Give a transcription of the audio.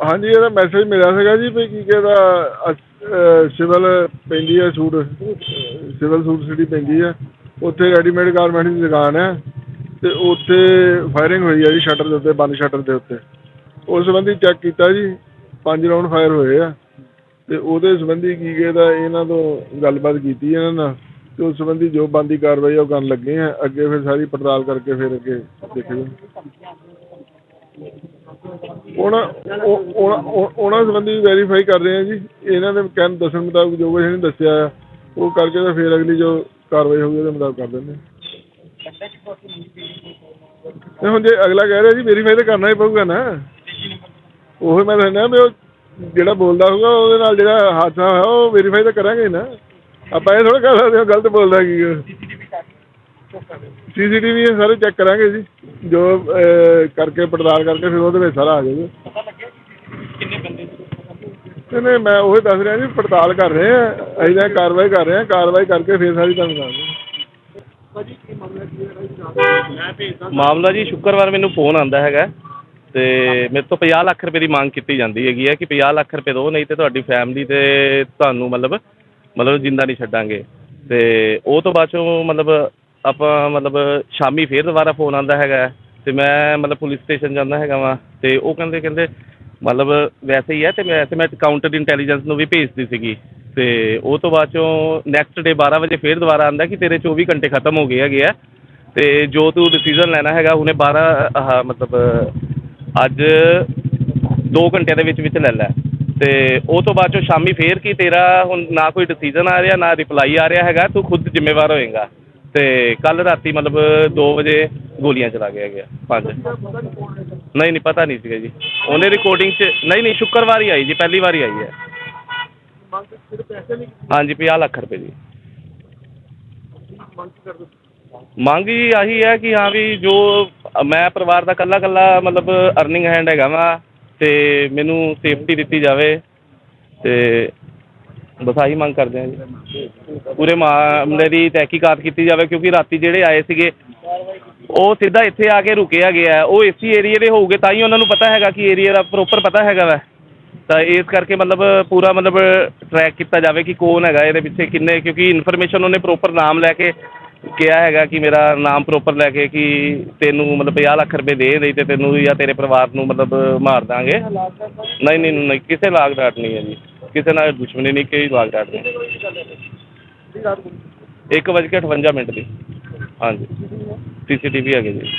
ਹਾਂਜੀ, ਇਹਦਾ ਮੈਸੇਜ ਮਿਲਿਆ ਸੀਗਾ ਜੀ ਵੀ ਕੀ ਕਹਿੰਦਾ ਸਿਵਲ ਪੈਂਦੀ ਹੈ ਸੂਟ ਸਿਵਲ ਸੂਟ ਸਿਟੀ ਪੈਂਦੀ ਹੈ ਉੱਥੇ ਰੈਡੀਮੇਡ ਗਾਰਮੈਂਟ ਦੀ ਦੁਕਾਨ ਹੈ ਅਤੇ ਉੱਥੇ ਫਾਇਰਿੰਗ ਹੋਈ ਹੈ ਜੀ ਸ਼ਟਰ ਦੇ ਉੱਤੇ, ਬੰਦ ਸ਼ਟਰ ਦੇ ਉੱਤੇ। ਉਸ ਸੰਬੰਧੀ ਚੈੱਕ ਕੀਤਾ ਜੀ, ਪੰਜ ਰਾਊਂਡ ਫਾਇਰ ਹੋਏ ਆ। ਅਤੇ ਉਹਦੇ ਸੰਬੰਧੀ ਕੀ ਕਹਿੰਦਾ, ਇਹਨਾਂ ਤੋਂ ਗੱਲਬਾਤ ਕੀਤੀ ਇਹਨਾਂ ਨਾਲ। ਅਤੇ ਉਸ ਸੰਬੰਧੀ ਜੋ ਬਣਦੀ ਕਾਰਵਾਈ ਆ ਉਹ ਕਰਨ ਲੱਗੇ ਆ। ਅੱਗੇ ਫਿਰ ਸਾਰੀ ਪੜਤਾਲ ਕਰਕੇ ਫਿਰ ਅੱਗੇ ਦੇਖਦੇ ਉਹਨਾਂ ਉਹਨਾਂ ਉਹ- ਉਹਨਾਂ ਸੰਬੰਧੀ ਵੈਰੀਫਾਈ ਕਰ ਰਹੇ ਆ ਜੀ। ਇਹਨਾਂ ਦੇ ਕਹਿਣ ਦੱਸਣ ਮੁਤਾਬਕ ਜੋ ਕੁਛ ਇਹਨੇ ਦੱਸਿਆ ਆ ਉਹ ਕਰਕੇ ਤਾਂ ਫਿਰ ਅਗਲੀ ਜੋ ਕਾਰਵਾਈ ਹੋਊਗੀ ਉਹਦੇ ਮੁਤਾਬਕ ਕਰ ਦਿੰਦੇ ਤੇ ਹੁਣ ਜੇ ਅਗਲਾ ਕਹਿ ਰਿਹਾ ਜੀ ਵੈਰੀਫਾਈ ਤਾਂ ਕਰਨਾ ਹੀ ਪਊਗਾ ਨਾ। ਉਹ ਮੈਂ ਕਹਿੰਦਾ ਵੀ ਉਹ ਜਿਹੜਾ ਬੋਲਦਾ ਹੋਊਗਾ ਉਹਦੇ ਨਾਲ ਜਿਹੜਾ ਹਾਦਸਾ ਹੋਇਆ ਉਹ ਵੈਰੀਫਾਈ ਤਾਂ ਕਰਾਂਗੇ ਹੀ ਨਾ। ਆਪਾਂ ਇਹ ਥੋੜ੍ਹਾ ਕਹਿ ਸਕਦੇ ਹਾਂ ਗਲਤ ਬੋਲਦਾ ਕੀ ਸੀਸੀਟੀਵੀ ਸਾਰੇ ਚੈੱਕ ਕਰਾਂਗੇ ਜੀ। ਜੋ ਕਰਕੇ ਪੜਤਾਲ ਕਰਕੇ ਫਿਰ ਉਹਦੇ ਵਿੱਚ ਸਾਰਾ ਆ ਜਾਊਗਾ। ਨਹੀਂ ਨਹੀਂ ਮੈਂ ਉਹ ਦੱਸ ਰਿਹਾ ਜੀ ਪੜਤਾਲ ਕਰ ਰਹੇ ਆ ਅਸੀਂ ਤਾਂ ਕਾਰਵਾਈ ਕਰ ਰਹੇ ਆ ਕਾਰਵਾਈ ਕਰਕੇ ਫਿਰ ਸਾਰੀ ਤੁਹਾਨੂੰ ਦੱਸ ਦਾਂਗੇ ਮਾਮਲਾ ਜੀ ਸ਼ੁੱਕਰਵਾਰ ਮੈਨੂੰ ਫੋਨ ਆਂਦਾ ਹੈਗਾ ਤੇ ਮੇਰੇ ਤੋਂ 50 ਲੱਖ ਰੁਪਏ ਦੀ ਮੰਗ ਕੀਤੀ ਜਾਂਦੀ ਹੈਗੀ ਹੈ ਕਿ 50 ਲੱਖ ਰੁਪਏ ਦਿਓ ਨਹੀਂ ਤੇ ਤੁਹਾਡੀ ਫੈਮਿਲੀ ਤੇ ਤੁਹਾਨੂੰ ਮਤਲਬ ਮਤਲਬ ਜਿੰਦਾ ਨਹੀਂ ਛੱਡਾਂਗੇ। ਤੇ ਉਹ ਤੋਂ ਬਾਅਦ ਚੋਂ ਮਤਲਬ ਆਪਾਂ ਮਤਲਬ ਸ਼ਾਮੀ ਫਿਰ ਦੁਬਾਰਾ ਫੋਨ ਆਉਂਦਾ ਹੈਗਾ ਅਤੇ ਮੈਂ ਮਤਲਬ ਪੁਲਿਸ ਸਟੇਸ਼ਨ ਜਾਂਦਾ ਹੈਗਾ ਵਾਂ ਅਤੇ ਉਹ ਕਹਿੰਦੇ ਕਹਿੰਦੇ ਮਤਲਬ ਵੈਸੇ ਹੀ ਹੈ ਅਤੇ ਵੈਸੇ ਮੈਂ ਕਾਊਂਟਰ ਇੰਟੈਲੀਜੈਂਸ ਨੂੰ ਵੀ ਭੇਜਦੀ ਸੀਗੀ ਅਤੇ ਉਹ ਤੋਂ ਬਾਅਦ ਚੋਂ ਨੈਕਸਟ ਡੇ 12 ਵਜੇ ਫਿਰ ਦੁਬਾਰਾ ਆਉਂਦਾ ਕਿ ਤੇਰੇ 24 ਘੰਟੇ ਖਤਮ ਹੋ ਗਏ ਹੈਗੇ ਆ ਅਤੇ ਜੋ ਤੂੰ ਡਿਸੀਜਨ ਲੈਣਾ ਹੈਗਾ ਉਹਨੇ 12 ਆਹ ਮਤਲਬ ਅੱਜ ਦੋ ਘੰਟਿਆਂ ਦੇ ਵਿੱਚ ਵਿੱਚ ਲੈ ਲੈ ਅਤੇ ਉਹ ਤੋਂ ਬਾਅਦ ਚੋਂ ਸ਼ਾਮੀ ਫਿਰ ਕਿ ਤੇਰਾ ਹੁਣ ਨਾ ਕੋਈ ਡਿਸੀਜਨ ਆ ਰਿਹਾ, ਨਾ ਰਿਪਲਾਈ ਆ ਰਿਹਾ ਹੈਗਾ, ਤੂੰ ਖੁਦ ਜ਼ਿੰਮੇਵਾਰ ਹੋਏਗਾ। ਤੇ ਕੱਲ ਰਾਤੀ ਮਤਲਬ ਦੋ ਵਜੇ ਗੋਲੀਆਂ ਚਲਾ ਗਿਆ ਗਿਆ, ਪੰਜ। ਨਹੀਂ ਨਹੀਂ, ਪਤਾ ਨਹੀਂ ਸੀਗਾ ਜੀ। ਉਹਨੇ ਰਿਕਾਰਡਿੰਗ 'ਚ, ਨਹੀਂ ਨਹੀਂ, ਸ਼ੁੱਕਰਵਾਰ ਹੀ ਆਈ ਜੀ, ਪਹਿਲੀ ਵਾਰੀ ਆਈ ਹੈ। ਹਾਂਜੀ 50 ਲੱਖ ਰੁਪਏ ਜੀ ਮੰਗ ਜੀ ਆਹੀ ਹੈ ਕਿ ਹਾਂ ਵੀ ਜੋ ਮੈਂ ਪਰਿਵਾਰ ਦਾ ਇਕੱਲਾ ਇਕੱਲਾ ਮਤਲਬ ਅਰਨਿੰਗ ਹੈਂਡ ਹੈਗਾ ਵਾ ਅਤੇ ਮੈਨੂੰ ਸੇਫਟੀ ਦਿੱਤੀ ਜਾਵੇ ਅਤੇ ਬਸ ਆਹੀ ਮੰਗ ਕਰਦੇ ਹਾਂ ਜੀ। ਪੂਰੇ ਮਾਮਲੇ ਦੀ ਤਹਿਕੀਕਾਤ ਕੀਤੀ ਜਾਵੇ, ਕਿਉਂਕਿ ਰਾਤੀ ਜਿਹੜੇ ਆਏ ਸੀਗੇ, ਉਹ ਸਿੱਧਾ ਇੱਥੇ ਆ ਕੇ ਰੁਕਿਆ ਗਿਆ ਹੈ। ਉਹ ਇਸੀ ਏਰੀਏ ਦੇ ਹੋਊਗੇ, ਤਾਂ ਹੀ ਉਹਨਾਂ ਨੂੰ ਪਤਾ ਹੈਗਾ ਕਿ ਏਰੀਏ ਦਾ ਪ੍ਰੋਪਰ ਪਤਾ ਹੈਗਾ ਵੈ। ਤਾਂ ਇਸ ਕਰਕੇ ਮਤਲਬ ਪੂਰਾ ਮਤਲਬ ਟਰੈਕ ਕੀਤਾ ਜਾਵੇ ਕਿ ਕੌਣ ਹੈਗਾ ਇਹਦੇ ਪਿੱਛੇ, ਕਿੰਨੇ, ਕਿਉਂਕਿ ਇਨਫੋਰਮੇਸ਼ਨ ਉਹਨੇ ਪ੍ਰੋਪਰ ਨਾਮ ਲੈ ਕੇ ਕਿਹਾ ਹੈਗਾ ਕਿ ਮੇਰਾ ਨਾਮ ਪ੍ਰੋਪਰ ਲੈ ਕੇ ਕਿ ਤੈਨੂੰ ਮਤਲਬ 50 ਲੱਖ ਰੁਪਏ ਦੇ ਨਹੀਂ ਤੇ ਤੈਨੂੰ ਜਾਂ ਤੇਰੇ ਪਰਿਵਾਰ ਨੂੰ ਮਤਲਬ ਮਾਰ ਦਾਂਗੇ। ਨਹੀਂ ਨਹੀਂ ਨਹੀਂ, ਕਿਸੇ ਲਾਗ ਡਾਟ ਨਹੀਂ ਹੈ ਜੀ। ਕਿਸੇ ਨਾਲ ਦੁਸ਼ਮਣੀ ਨਹੀਂ ਕੋਈ ਲਾਗ ਡਾਟ ਨਹੀਂ ਇੱਕ ਵੱਜ ਕੇ 58 ਮਿੰਟ ਦੀ ਹਾਂਜੀ ਸੀਸੀਟੀਵੀ ਹੈਗੇ ਜੀ